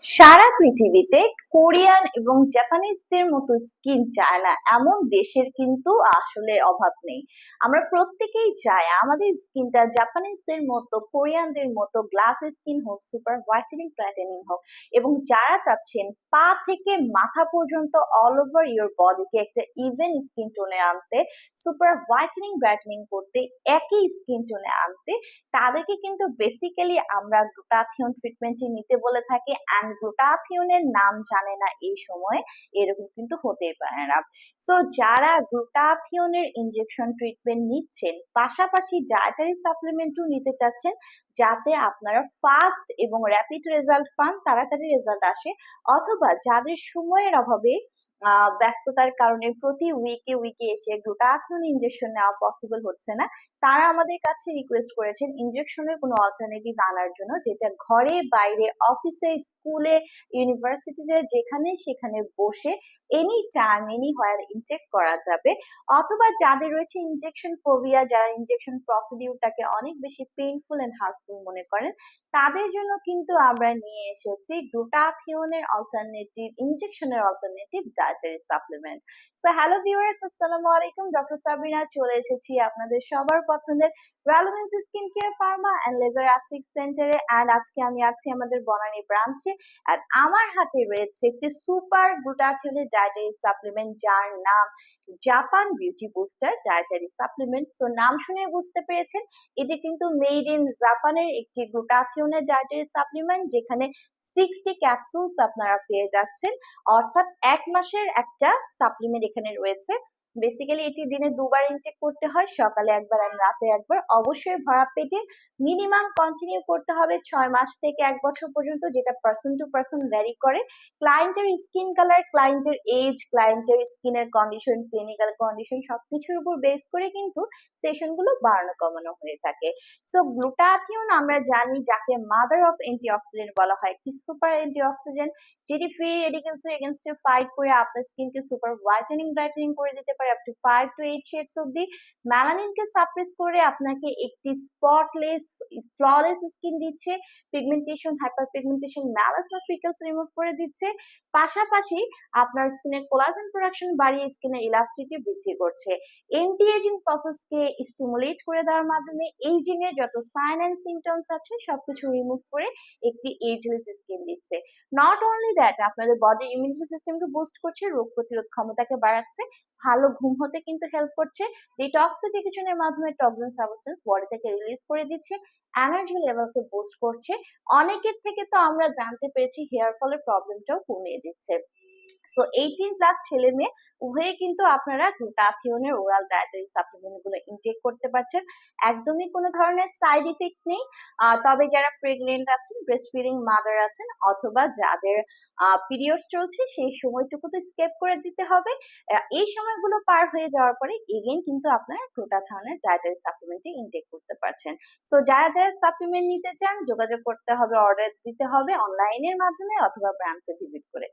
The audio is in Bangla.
সারা পৃথিবীতে কোরিয়ান এবং জাপানিজদের মতো স্কিন চায় না। এমন দেশের কিন্তু আসলে অভাব নেই। আমরা প্রত্যেকেই চাই আমাদের স্কিনটা জাপানিজদের মতো, কোরিয়ানদের মতো গ্লাস স্কিন হোক, সুপার হোয়াইটেনিং ব্রাইটেনিং হোক এবং যারা চাচ্ছেন পা থেকে মাথা পর্যন্ত অল ওভার ইওর বডিকে একটা ইভেন স্কিন টোনে আনতে, সুপার হোয়াইটেনিং ব্রাইটেনিং করতে, একই স্কিন টোনে আনতে, তাদেরকে কিন্তু বেসিক্যালি আমরা গ্লুটাথিয়ন ট্রিটমেন্টটি নিতে বলে থাকি অ্যান্ড গ্লুটাথিয়নের নাম জানে না এই সময়, এরকম কিন্তু হতেই পারে না। সো যারা গ্লুটাথিয়নের ইনজেকশন ট্রিটমেন্ট নিচ্ছেন, পাশাপাশি ডায়েটারি সাপ্লিমেন্টও নিতে চাচ্ছেন, যাতে আপনারা ফাস্ট এবং র্যাপিড রেজাল্ট পান, তাড়াতাড়ি রেজাল্ট আসে, অথবা যাদের সময়ের অভাবে ব্যস্ততার কারণে প্রতি উইকে উইকে এসে গ্লুটাথিয়ন ইনজেকশন নেওয়া পসিবল হচ্ছে না। তারা আমাদের কাছে রিকোয়েস্ট করেছেন ইনজেকশনের কোনো অল্টারনেটিভ আনার জন্য, যেটা ঘরে, বাইরে অফিসে স্কুলে ইউনিভার্সিটিতে যেখানে, সেখানে বসে any time anywhere intake করা যাবে। অথবা যাদের রয়েছে ইনজেকশন ফোবিয়া যারা ইনজেকশন প্রসিডিউরটাকে অনেক বেশি পেইনফুল এন্ড হার্টফুল মনে করেন, তাদের জন্য কিন্তু আমরা নিয়ে এসেছি গ্লুটাথিয়নের alternative ইনজেকশনের alternative dietary supplement so hello viewers আসসালামু আলাইকুম। ডক্টর সাবিনা চলে এসেছি আপনাদের সবার পছন্দের Valumens skin care pharma and laser aesthetic সেন্টারে অ্যান্ড আজকে আমি আছি আমাদের বনানী ব্রাঞ্চে আর আমার হাতে রয়েছে একটি সুপার গ্লুটাথিয়নের ডায়েটারি সাপ্লিমেন্ট যার নাম Japan beauty booster dietary supplement so নাম শুনে বুঝতে পেরেছেন, এটি কিন্তু মেড ইন জাপানের একটি গ্লুটাথিয়নের ডায়েটারি সাপ্লিমেন্ট যেখানে সিক্সটি ক্যাপসুলস আপনারা পেয়ে যাচ্ছেন। অর্থাৎ এক মাসের একটা সাপ্লিমেন্ট এখানে রয়েছে। বেসিক্যালি এটি দিনে দুবার ইনটেক করতে হয়, সকালে একবার আর রাতে একবার। অবশ্যই ভরা পেটে মিনিমাম কন্টিনিউ করতে হবে ছয় মাস থেকে এক বছর পর্যন্ত, যেটা পার্সন টু পার্সন ভ্যারি করে। ক্লায়েন্টের স্কিন কালার ক্লায়েন্টের এজ ক্লায়েন্টের স্কিনের কন্ডিশন ক্লিনিক্যাল কন্ডিশন সবকিছুর উপর বেস করে কিন্তু সেশনগুলো বাড়ানো কমানো হয়ে থাকে। সো গ্লুটাথিয়ন আমরা জানি যাকে মাদার অফ অ্যান্টিঅক্সিডেন্ট বলা হয়, একটি সুপার অ্যান্টিঅক্সিডেন্ট যেটি ফ্রি রেডিকেলস এর এগেনস্টে ফাইট করে আপনার স্কিনকে সুপার হোয়াইটেনিং ব্রাইটেনিং করে দিতে পারে up to five to eight shades অব্দি ম্যালানিনকে সাপ্রেস করে আপনাকে একটি স্পটলেস ফ্ললেস স্কিন দিচ্ছে pigmentation hyper pigmentation melasma freckles remove করে দিচ্ছে। পাশাপাশি আপনার স্কিনের কোলাজেন প্রোডাকশন বাড়িয়ে স্কিনের ইলাস্টিটি বৃদ্ধি করছে। এন্টি এজিং প্রসেসকে স্টিমুলেট করে দেওয়ার মাধ্যমে এইজিং এর যত সাইন অ্যান্ড সিমটমস আছে, সবকিছু রিমুভ করে একটি এজলেস স্কিন দিচ্ছে। নট অনলি দ্যাট আপনাদের বডি ইমিউনিটি সিস্টেমকে বুস্ট করছে, রোগ প্রতিরোধ ক্ষমতাকে বাড়াচ্ছে, ভালো ঘুম হতে কিন্তু হেল্প করছে। ডিটক্সিফিকেশনের মাধ্যমে টক্সিন সাবস্টেন্স বডি থেকে রিলিজ করে দিচ্ছে। এনার্জি লেভেলকে বুস্ট করছে। অনেকের থেকে তো আমরা জানতে পেরেছি হেয়ার ফলের প্রবলেমটাও কমিয়ে দিচ্ছে। সো এইটিন প্লাস ছেলে মেয়ে, উভয়ে কিন্তু আপনারা গ্লুটাথিয়নের ওরাল ডায়েটারি সাপ্লিমেন্টগুলো ইনটেক করতে পারছেন। একদমই কোনো ধরনের সাইড ইফেক্ট নেই। তবে যারা প্রেগনেন্ট আছেন ব্রেস্ট ফিডিং মাদার আছেন, অথবা যাদের পিরিয়ডস চলছে, সেই সময়টুকুতে স্কেপ করে দিতে হবে। এই সময়গুলো পার হয়ে যাওয়ার পরে এগেন কিন্তু আপনারা গ্লুটাথিয়নের ডায়েটারি সাপ্লিমেন্টে ইনটেক করতে পারছেন। সো যারা যারা সাপ্লিমেন্ট নিতে চান, যোগাযোগ করতে হবে অর্ডার দিতে হবে অনলাইনের মাধ্যমে অথবা ব্রাঞ্চে ভিজিট করে।